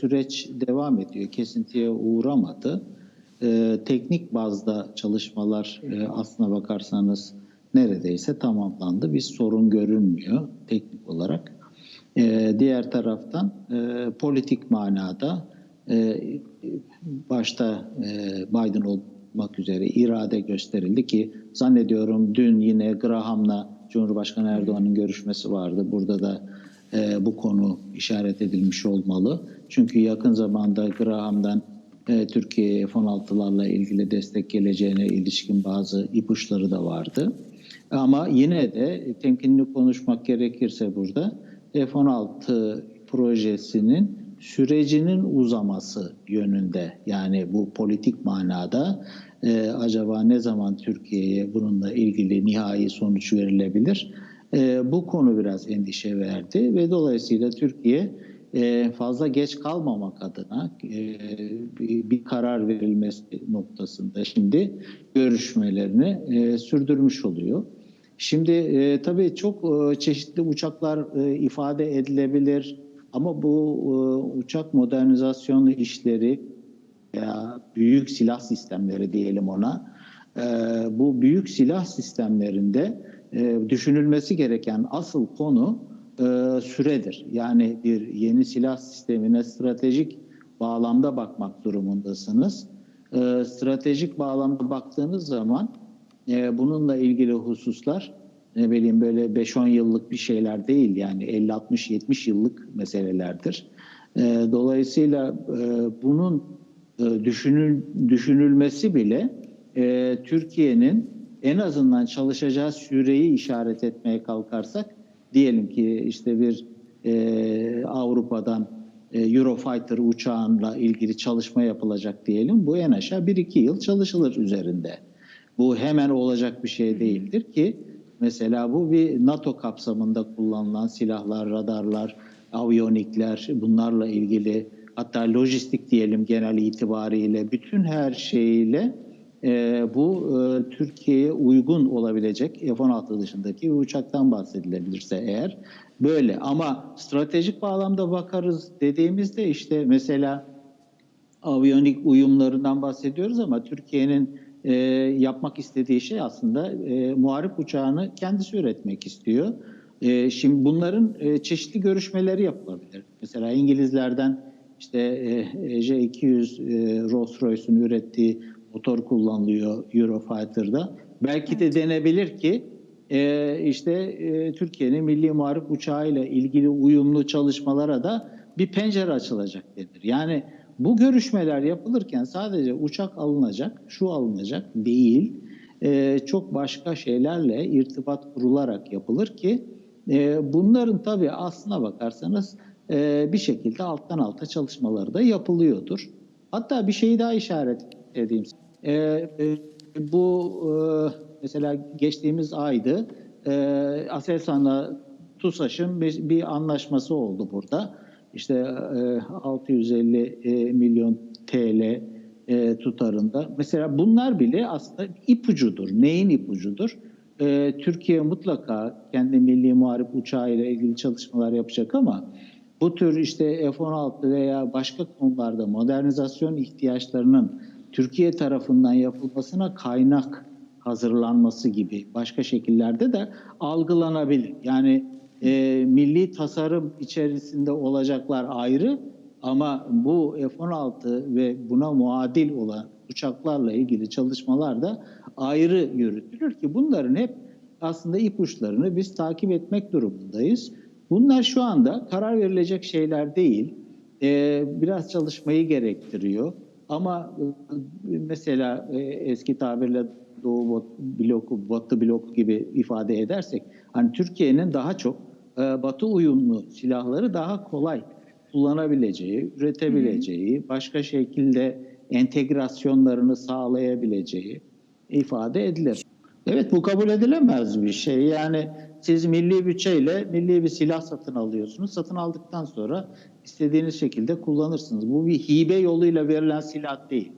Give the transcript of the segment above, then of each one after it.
süreç devam ediyor. Kesintiye uğramadı. E, teknik bazda çalışmalar e, aslına bakarsanız neredeyse tamamlandı. Bir sorun görünmüyor teknik olarak. E, diğer taraftan e, politik manada e, başta e, Biden olmak üzere irade gösterildi ki zannediyorum dün yine Graham'la Cumhurbaşkanı Erdoğan'ın görüşmesi vardı. Burada da e, bu konu işaret edilmiş olmalı. Çünkü yakın zamanda Graham'dan e, Türkiye'ye F-16'larla ilgili destek geleceğine ilişkin bazı ipuçları da vardı. Ama yine de temkinli konuşmak gerekirse burada F-16 projesinin sürecinin uzaması yönünde yani bu politik manada e, acaba ne zaman Türkiye'ye bununla ilgili nihai sonuç verilebilir? E, bu konu biraz endişe verdi ve dolayısıyla Türkiye e, fazla geç kalmamak adına e, bir, karar verilmesi noktasında şimdi görüşmelerini e, sürdürmüş oluyor. Şimdi e, tabii çok e, çeşitli uçaklar e, ifade edilebilir ama bu e, uçak modernizasyonu işleri veya büyük silah sistemleri diyelim ona, e, bu büyük silah sistemlerinde e, düşünülmesi gereken asıl konu e, süredir. Yani bir yeni silah sistemine stratejik bağlamda bakmak durumundasınız. E, stratejik bağlamda baktığınız zaman bununla ilgili hususlar ne bileyim böyle 5-10 yıllık bir şeyler değil yani 50-60-70 yıllık meselelerdir. Dolayısıyla bunun düşünül, düşünülmesi bile Türkiye'nin en azından çalışacağı süreyi işaret etmeye kalkarsak diyelim ki işte bir e, Avrupa'dan e, Eurofighter uçağıyla ilgili çalışma yapılacak diyelim. Bu en aşağı 1-2 yıl çalışılır üzerinde. Bu hemen olacak bir şey değildir ki mesela bu bir NATO kapsamında kullanılan silahlar, radarlar, aviyonikler bunlarla ilgili hatta lojistik diyelim genel itibariyle bütün her şeyiyle e, bu e, Türkiye'ye uygun olabilecek F-16 dışındaki bir uçaktan bahsedilebilirse eğer böyle ama stratejik bağlamda bakarız dediğimizde işte mesela aviyonik uyumlarından bahsediyoruz ama Türkiye'nin e, yapmak istediği şey aslında e, muharip uçağını kendisi üretmek istiyor. E, şimdi bunların e, çeşitli görüşmeleri yapılabilir. Mesela İngilizlerden işte e, J-200 e, Rolls-Royce'un ürettiği motor kullanılıyor Eurofighter'da. Belki de denebilir ki e, işte e, Türkiye'nin milli muharip uçağıyla ilgili uyumlu çalışmalara da bir pencere açılacak denir. Yani bu görüşmeler yapılırken sadece uçak alınacak, şu alınacak değil. E, çok başka şeylerle irtibat kurularak yapılır ki e, bunların tabii aslına bakarsanız e, bir şekilde alttan alta çalışmaları da yapılıyordur. Hatta bir şeyi daha işaret edeyim. E, e, bu e, mesela geçtiğimiz aydı e, Aselsan'la TUSAŞ'ın bir, bir anlaşması oldu burada. İşte e, 650 e, milyon TL e, tutarında. Mesela bunlar bile aslında ipucudur. Neyin ipucudur? E, Türkiye mutlaka kendi milli muharip uçağıyla ilgili çalışmalar yapacak ama bu tür işte F-16 veya başka konularda modernizasyon ihtiyaçlarının Türkiye tarafından yapılmasına kaynak hazırlanması gibi başka şekillerde de algılanabilir. Yani e, milli tasarım içerisinde olacaklar ayrı ama bu F-16 ve buna muadil olan uçaklarla ilgili çalışmalar da ayrı yürütülür ki bunların hep aslında ipuçlarını biz takip etmek durumundayız. Bunlar şu anda karar verilecek şeyler değil. Ee, biraz çalışmayı gerektiriyor. Ama e, mesela e, eski tabirle Doğu bloku, Batı bloku gibi ifade edersek, hani Türkiye'nin daha çok e, Batı uyumlu silahları daha kolay kullanabileceği, üretebileceği, başka şekilde entegrasyonlarını sağlayabileceği ifade edilir. Evet bu kabul edilemez bir şey. Yani siz milli bütçeyle milli bir silah satın alıyorsunuz. Satın aldıktan sonra istediğiniz şekilde kullanırsınız. Bu bir hibe yoluyla verilen silah değil.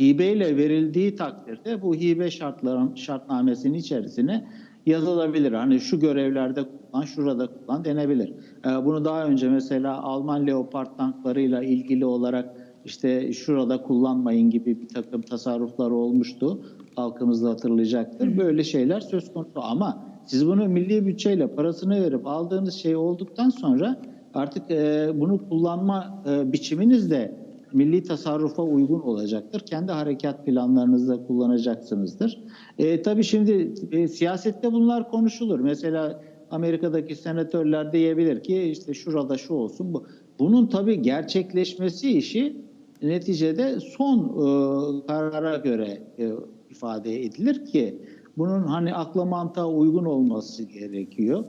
Hibeyle verildiği takdirde bu hibe şartların şartnamesinin içerisine yazılabilir. Hani şu görevlerde kullan, şurada kullan denebilir. E, bunu daha önce mesela Alman Leopard tanklarıyla ilgili olarak işte şurada kullanmayın gibi bir takım tasarruflar olmuştu. Halkımız da hatırlayacaktır. Böyle şeyler söz konusu ama siz bunu milli bütçeyle parasını verip aldığınız şey olduktan sonra artık e, bunu kullanma e, biçiminiz de milli tasarrufa uygun olacaktır. Kendi harekat planlarınızda kullanacaksınızdır. E, tabii şimdi e, siyasette bunlar konuşulur. Mesela Amerika'daki senatörler diyebilir ki işte şurada şu olsun bu. Bunun tabii gerçekleşmesi işi neticede son e, karara göre e, ifade edilir ki bunun hani akla mantığa uygun olması gerekiyor.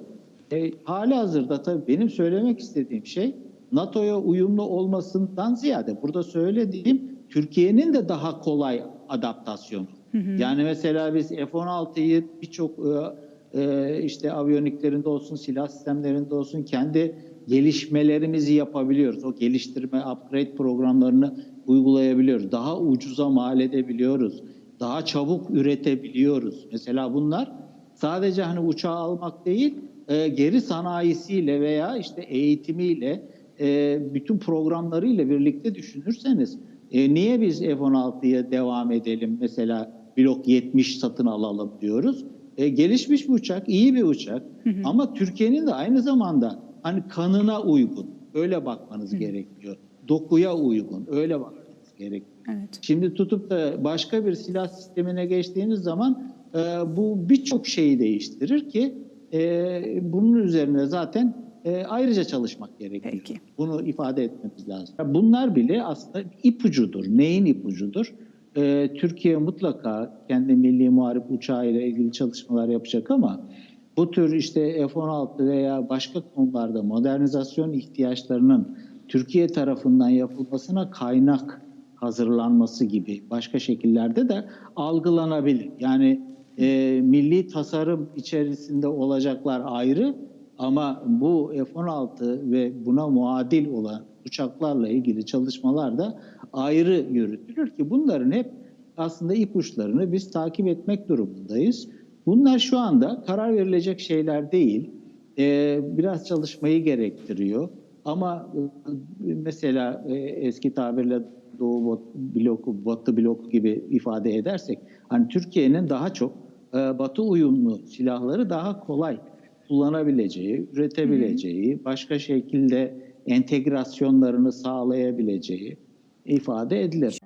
E, hali hazırda tabii benim söylemek istediğim şey NATO'ya uyumlu olmasından ziyade burada söylediğim Türkiye'nin de daha kolay adaptasyonu. Yani mesela biz F-16'yı birçok e, e, işte aviyoniklerinde olsun, silah sistemlerinde olsun kendi gelişmelerimizi yapabiliyoruz. O geliştirme, upgrade programlarını uygulayabiliyoruz. Daha ucuza mal edebiliyoruz. Daha çabuk üretebiliyoruz. Mesela bunlar sadece hani uçağı almak değil, e, geri sanayisiyle veya işte eğitimiyle, e, bütün programlarıyla birlikte düşünürseniz e, niye biz F-16'ya devam edelim mesela blok 70 satın alalım diyoruz. E, gelişmiş bir uçak, iyi bir uçak ama Türkiye'nin de aynı zamanda hani kanına uygun, öyle bakmanız gerekiyor. Dokuya uygun, öyle bakmanız gerekiyor. Evet. Şimdi tutup da başka bir silah sistemine geçtiğiniz zaman e, bu birçok şeyi değiştirir ki e, bunun üzerine zaten e, ayrıca çalışmak gerekiyor. Peki. Bunu ifade etmemiz lazım. Bunlar bile aslında ipucudur. Neyin ipucudur? E, Türkiye mutlaka kendi milli muharip uçağıyla ilgili çalışmalar yapacak ama bu tür işte F-16 veya başka konularda modernizasyon ihtiyaçlarının Türkiye tarafından yapılmasına kaynak hazırlanması gibi başka şekillerde de algılanabilir. Yani e, milli tasarım içerisinde olacaklar ayrı ama bu F-16 ve buna muadil olan uçaklarla ilgili çalışmalar da ayrı yürütülür ki bunların hep aslında ipuçlarını biz takip etmek durumundayız. Bunlar şu anda karar verilecek şeyler değil. Ee, biraz çalışmayı gerektiriyor. Ama e, mesela e, eski tabirle Doğu bloku, Batı bloku gibi ifade edersek, hani Türkiye'nin daha çok e, Batı uyumlu silahları daha kolay kullanabileceği, üretebileceği, başka şekilde entegrasyonlarını sağlayabileceği ifade edilir.